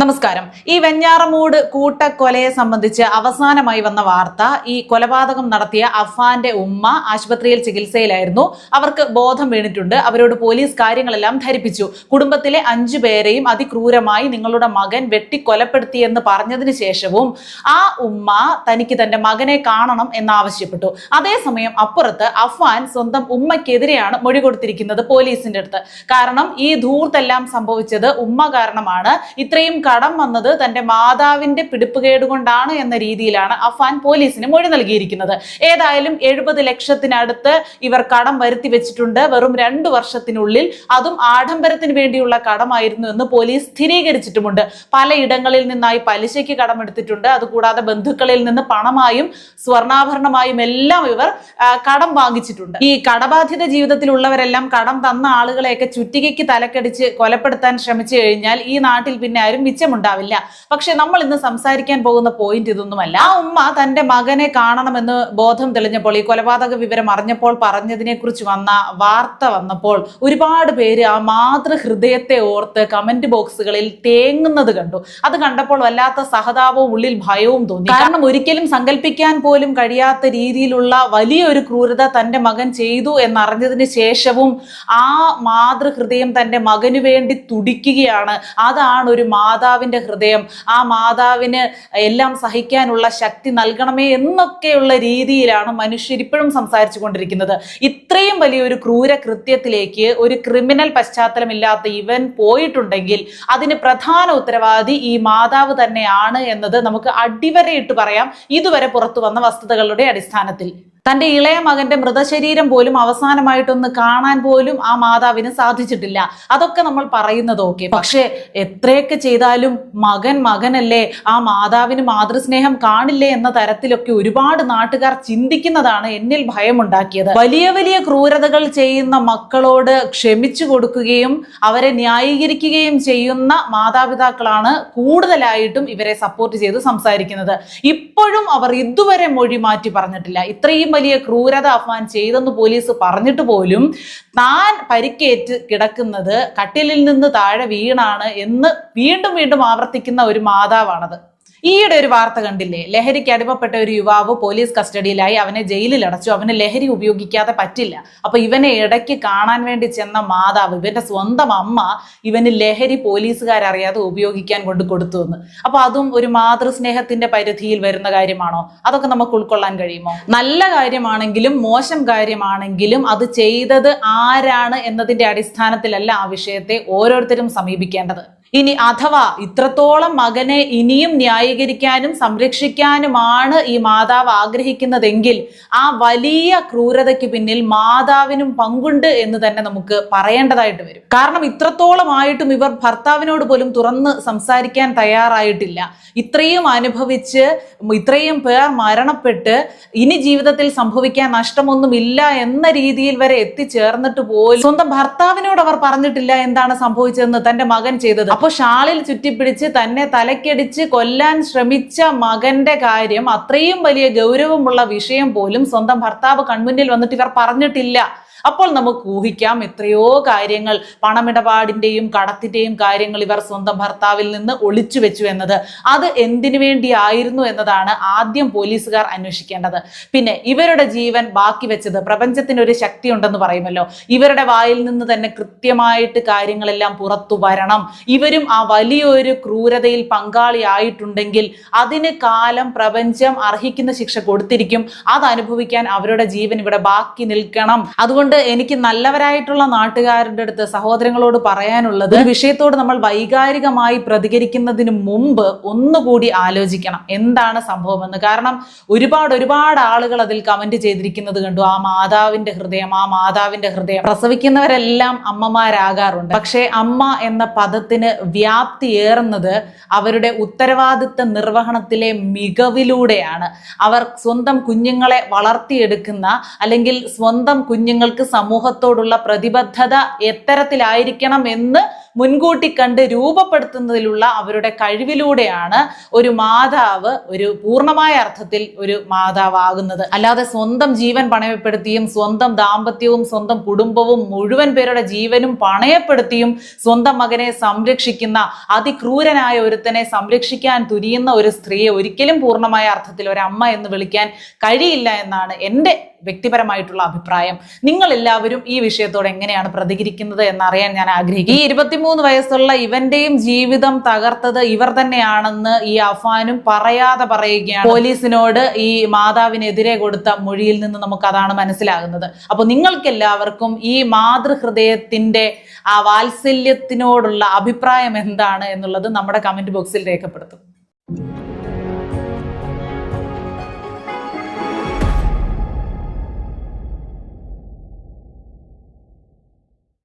നമസ്കാരം. ഈ വെഞ്ഞാറമൂട് കൂട്ടക്കൊലയെ സംബന്ധിച്ച് അവസാനമായി വന്ന വാർത്ത ഈ കൊലപാതകം നടത്തിയ അഫാന്റെ ഉമ്മ ആശുപത്രിയിൽ ചികിത്സയിലായിരുന്നു. അവർക്ക് ബോധം വീണിട്ടുണ്ട്. അവരോട് പോലീസ് കാര്യങ്ങളെല്ലാം ധരിപ്പിച്ചു. കുടുംബത്തിലെ അഞ്ചു പേരെയും അതിക്രൂരമായി നിങ്ങളുടെ മകൻ വെട്ടിക്കൊലപ്പെടുത്തിയെന്ന് പറഞ്ഞതിന് ശേഷവും ആ ഉമ്മ തനിക്ക് തന്റെ മകനെ കാണണം എന്നാവശ്യപ്പെട്ടു. അതേസമയം അപ്പുറത്ത് അഫാൻ സ്വന്തം ഉമ്മയ്ക്കെതിരെയാണ് മൊഴി കൊടുത്തിരിക്കുന്നത് പോലീസിന്റെ അടുത്ത്. കാരണം ഈ ധൂർത്തെല്ലാം സംഭവിച്ചത് ഉമ്മ കാരണമാണ്. ഇത്രയും കടം വന്നത് തന്റെ മാതാവിന്റെ പിടിപ്പുകേട് കൊണ്ടാണ് എന്ന രീതിയിലാണ് അഫാൻ പോലീസിന് മൊഴി നൽകിയിരിക്കുന്നത്. ഏതായാലും എഴുപത് ലക്ഷത്തിനടുത്ത് ഇവർ കടം വരുത്തി വെച്ചിട്ടുണ്ട്. വെറും രണ്ടു വർഷത്തിനുള്ളിൽ അതും ആഡംബരത്തിന് വേണ്ടിയുള്ള കടമായിരുന്നു എന്ന് പോലീസ് സ്ഥിരീകരിച്ചിട്ടുമുണ്ട്. പലയിടങ്ങളിൽ നിന്നായി പലിശയ്ക്ക് കടമെടുത്തിട്ടുണ്ട്. അതുകൂടാതെ ബന്ധുക്കളിൽ നിന്ന് പണമായും സ്വർണാഭരണമായും എല്ലാം ഇവർ കടം വാങ്ങിച്ചിട്ടുണ്ട്. ഈ കടബാധിത ജീവിതത്തിലുള്ളവരെല്ലാം കടം തന്ന ആളുകളെയൊക്കെ ചുറ്റികയ്ക്ക് തലക്കടിച്ച് കൊലപ്പെടുത്താൻ ശ്രമിച്ചു കഴിഞ്ഞാൽ ഈ നാട്ടിൽ പിന്നെ ആരും മിച്ചമുണ്ടാവില്ല പക്ഷെ നമ്മൾ ഇന്ന് സംസാരിക്കാൻ പോകുന്ന പോയിന്റ് ഇതൊന്നുമല്ല. ആ ഉമ്മ തന്റെ മകനെ കാണണമെന്ന് ബോധം തെളിഞ്ഞപ്പോൾ ഈ കൊലപാതക വിവരം അറിഞ്ഞപ്പോൾ പറഞ്ഞതിനെ കുറിച്ച് വന്ന വാർത്ത വന്നപ്പോൾ ഒരുപാട് പേര് ആ മാതൃഹൃദയത്തെ ഓർത്ത് കമന്റ് ബോക്സുകളിൽ തേങ്ങുന്നത് കണ്ടു. അത് കണ്ടപ്പോൾ വല്ലാത്ത സഹതാപവും ഉള്ളിൽ ഭയവും തോന്നി. കാരണം ഒരിക്കലും സങ്കല്പിക്കാൻ പോലും കഴിയാത്ത രീതിയിലുള്ള വലിയൊരു ക്രൂരത തന്റെ മകൻ ചെയ്തു എന്നറിഞ്ഞതിന് ശേഷവും ആ മാതൃഹൃദയം തന്റെ മകനു വേണ്ടി തുടിക്കുകയാണ്. അതാണ് ഒരു മാതാവിന്റെ ഹൃദയം ആ മാതാവിന് എല്ലാം സഹിക്കാനുള്ള ശക്തി നൽകണമേ എന്നൊക്കെയുള്ള രീതിയിലാണ് മനുഷ്യർ ഇപ്പോഴും സംസാരിച്ചു കൊണ്ടിരിക്കുന്നത്. ഇത്രയും വലിയൊരു ക്രൂര കൃത്യത്തിലേക്ക് ഒരു ക്രിമിനൽ പശ്ചാത്തലമില്ലാത്ത ഇവൻ പോയിട്ടുണ്ടെങ്കിൽ അതിന് പ്രധാന ഉത്തരവാദി ഈ മാതാവ് തന്നെയാണ് എന്നത് നമുക്ക് അടിവരയിട്ട് പറയാം. ഇതുവരെ പുറത്തു വന്ന വസ്തുതകളുടെ അടിസ്ഥാനത്തിൽ. തന്റെ ഇളയ മകന്റെ മൃതശരീരം പോലും അവസാനമായിട്ടൊന്ന് കാണാൻ പോലും ആ മാതാവിന് സാധിച്ചിട്ടില്ല. അതൊക്കെ നമ്മൾ പറയുന്നത് ഓക്കെ. പക്ഷെ എത്രയൊക്കെ ചെയ്താലും മകൻ മകനല്ലേ ആ മാതാവിന് മാതൃസ്നേഹം കാണില്ലേ എന്ന തരത്തിലൊക്കെ ഒരുപാട് നാട്ടുകാർ ചിന്തിക്കുന്നതാണ് എന്നിൽ ഭയമുണ്ടാക്കിയത്. വലിയ വലിയ ക്രൂരതകൾ ചെയ്യുന്ന മക്കളോട് ക്ഷമിച്ചു കൊടുക്കുകയും അവരെ ന്യായീകരിക്കുകയും ചെയ്യുന്ന മാതാപിതാക്കളാണ് കൂടുതലായിട്ടും ഇവരെ സപ്പോർട്ട് ചെയ്ത് സംസാരിക്കുന്നത്. ഇപ്പോഴും അവർ ഇതുവരെ മൊഴി മാറ്റി പറഞ്ഞിട്ടില്ല. ഇത്രയും വലിയ ക്രൂരത അഫ്വാൻ ചെയ്തെന്ന് പോലീസ് പറഞ്ഞിട്ട് പോലും താൻ പരിക്കേറ്റ് കിടക്കുന്നത് കട്ടിലിൽ നിന്ന് താഴെ വീണാണ് എന്ന് വീണ്ടും വീണ്ടും ആവർത്തിക്കുന്ന ഒരു മാതാവാണത്. ഈയിടെ ഒരു വാർത്ത കണ്ടില്ലേ? ലഹരിക്ക് അടിമപ്പെട്ട ഒരു യുവാവ് പോലീസ് കസ്റ്റഡിയിലായി. അവനെ ജയിലിൽ അടച്ചു. അവന് ലഹരി ഉപയോഗിക്കാതെ പറ്റില്ല. അപ്പൊ ഇവനെ ഇടയ്ക്ക് കാണാൻ വേണ്ടി ചെന്ന മാതാവ് ഇവന്റെ സ്വന്തം അമ്മ ഇവന് ലഹരി പോലീസുകാരറിയാതെ ഉപയോഗിക്കാൻ കൊണ്ട് കൊടുത്തു എന്ന്. അപ്പൊ അതും ഒരു മാതൃസ്നേഹത്തിന്റെ പരിധിയിൽ വരുന്ന കാര്യമാണോ? അതൊക്കെ നമുക്ക് ഉൾക്കൊള്ളാൻ കഴിയുമോ? നല്ല കാര്യമാണെങ്കിലും മോശം കാര്യമാണെങ്കിലും അത് ചെയ്തത് ആരാണ് എന്നതിന്റെ അടിസ്ഥാനത്തിലല്ല ആ വിഷയത്തെ ഓരോരുത്തരും സമീപിക്കേണ്ടത്. ഇനി അഥവാ ഇത്രത്തോളം മകനെ ഇനിയും ന്യായീകരിക്കാനും സംരക്ഷിക്കാനുമാണ് ഈ മാതാവ് ആഗ്രഹിക്കുന്നതെങ്കിൽ ആ വലിയ ക്രൂരതയ്ക്ക് പിന്നിൽ മാതാവിനും പങ്കുണ്ട് എന്ന് തന്നെ നമുക്ക് പറയേണ്ടതായിട്ട് വരും. കാരണം ഇത്രത്തോളമായിട്ടും ഇവർ ഭർത്താവിനോട് പോലും തുറന്ന് സംസാരിക്കാൻ തയ്യാറായിട്ടില്ല. ഇത്രയും അനുഭവിച്ച് ഇത്രയും പേർ മരണപ്പെട്ട് ഇനി ജീവിതത്തിൽ സംഭവിക്കാൻ നഷ്ടമൊന്നുമില്ല എന്ന രീതിയിൽ വരെ എത്തിച്ചേർന്നിട്ട് പോലും സ്വന്തം ഭർത്താവിനോട് അവർ പറഞ്ഞിട്ടില്ല എന്താണ് സംഭവിച്ചതെന്ന് തന്റെ മകൻ ചെയ്തത്. അപ്പൊ ഷാളിൽ ചുറ്റിപ്പിടിച്ച് തന്നെ തലക്കടിച്ച് കൊല്ലാൻ ശ്രമിച്ച മകന്റെ കാര്യം അത്രയും വലിയ ഗൗരവമുള്ള വിഷയം പോലും സ്വന്തം ഭർത്താവ് കൺമുന്നിൽ വന്നിട്ട് ഇവർ പറഞ്ഞിട്ടില്ല. അപ്പോൾ നമുക്ക് ഊഹിക്കാം എത്രയോ കാര്യങ്ങൾ പണമിടപാടിന്റെയും കടത്തിന്റെയും കാര്യങ്ങൾ ഇവർ സ്വന്തം ഭർത്താവിൽ നിന്ന് ഒളിച്ചു വെച്ചു എന്നത്. അത് എന്തിനു വേണ്ടിയായിരുന്നു എന്നതാണ് ആദ്യം പോലീസുകാർ അന്വേഷിക്കേണ്ടത്. പിന്നെ ഇവരുടെ ജീവൻ ബാക്കി വെച്ചത് പ്രപഞ്ചത്തിന് ഒരു ശക്തി ഉണ്ടെന്ന് പറയുമല്ലോ. ഇവരുടെ വായിൽ നിന്ന് തന്നെ കൃത്യമായിട്ട് കാര്യങ്ങളെല്ലാം പുറത്തു വരണം. ഇവരും ആ വലിയൊരു ക്രൂരതയിൽ പങ്കാളിയായിട്ടുണ്ടെങ്കിൽ അതിന് കാലം പ്രപഞ്ചം അർഹിക്കുന്ന ശിക്ഷ കൊടുത്തിരിക്കും. അത് അനുഭവിക്കാൻ അവരുടെ ജീവൻ ഇവിടെ ബാക്കി നിൽക്കണം. അതുകൊണ്ട് എനിക്ക് നല്ലവരായിട്ടുള്ള നാട്ടുകാരുടെ അടുത്ത് സഹോദരങ്ങളോട് പറയാനുള്ളത് വിഷയത്തോട് നമ്മൾ വൈകാരികമായി പ്രതികരിക്കുന്നതിന് മുമ്പ് ഒന്നുകൂടി ആലോചിക്കണം. എന്താണ് സംഭവമെന്ന് കാരണം ഒരുപാട് ഒരുപാട് ആളുകൾ അതിൽ കമന്റ് ചെയ്തിരിക്കുന്നത് കണ്ടു. ആ മാതാവിന്റെ ഹൃദയം ആ മാതാവിന്റെ ഹൃദയം. പ്രസവിക്കുന്നവരെല്ലാം അമ്മമാരാകാറുണ്ട്. പക്ഷേ അമ്മ എന്ന പദത്തിന് വ്യാപ്തി ഏറുന്നത് അവരുടെ ഉത്തരവാദിത്ത നിർവഹണത്തിലെ മികവിലൂടെയാണ്. അവർ സ്വന്തം കുഞ്ഞുങ്ങളെ വളർത്തിയെടുക്കുന്ന അല്ലെങ്കിൽ സ്വന്തം കുഞ്ഞുങ്ങൾക്ക് സമൂഹത്തോടുള്ള പ്രതിബദ്ധത എത്തരത്തിലായിരിക്കണം എന്ന് മുൻകൂട്ടി കണ്ട് രൂപപ്പെടുത്തുന്നതിലുള്ള അവരുടെ കഴിവിലൂടെയാണ് ഒരു മാതാവ് ഒരു പൂർണമായ അർത്ഥത്തിൽ ഒരു മാതാവാകുന്നത്. അല്ലാതെ സ്വന്തം ജീവൻ പണയപ്പെടുത്തിയും സ്വന്തം ദാമ്പത്യവും സ്വന്തം കുടുംബവും മുഴുവൻ പേരുടെ ജീവനും പണയപ്പെടുത്തിയും സ്വന്തം മകനെ സംരക്ഷിക്കുന്ന അതിക്രൂരനായ ഒരുത്തനെ സംരക്ഷിക്കാൻ തുരിയുന്ന ഒരു സ്ത്രീയെ ഒരിക്കലും പൂർണമായ അർത്ഥത്തിൽ ഒരു അമ്മ എന്ന് വിളിക്കാൻ കഴിയില്ല എന്നാണ് എന്റെ വ്യക്തിപരമായിട്ടുള്ള അഭിപ്രായം. നിങ്ങൾ എല്ലാവരും ഈ വിഷയത്തോട് എങ്ങനെയാണ് പ്രതികരിക്കുന്നത് എന്നറിയാൻ ഞാൻ ആഗ്രഹിക്കുന്നു. ഈ ഇരുപത്തിമൂന്ന് വയസ്സുള്ള ഇവന്റെയും ജീവിതം തകർത്തത് ഇവർ തന്നെയാണെന്ന് ഈ അഫാനും പറയാതെ പറയുകയാണ്. പോലീസിനോട് ഈ മാതാവിനെതിരെ കൊടുത്ത മൊഴിയിൽ നിന്ന് നമുക്ക് അതാണ് മനസ്സിലാകുന്നത്. അപ്പൊ നിങ്ങൾക്കെല്ലാവർക്കും ഈ മാതൃഹൃദയത്തിന്റെ ആ വാത്സല്യത്തിനോടുള്ള അഭിപ്രായം എന്താണ് എന്നുള്ളത് നമ്മുടെ കമന്റ് ബോക്സിൽ രേഖപ്പെടുത്തും.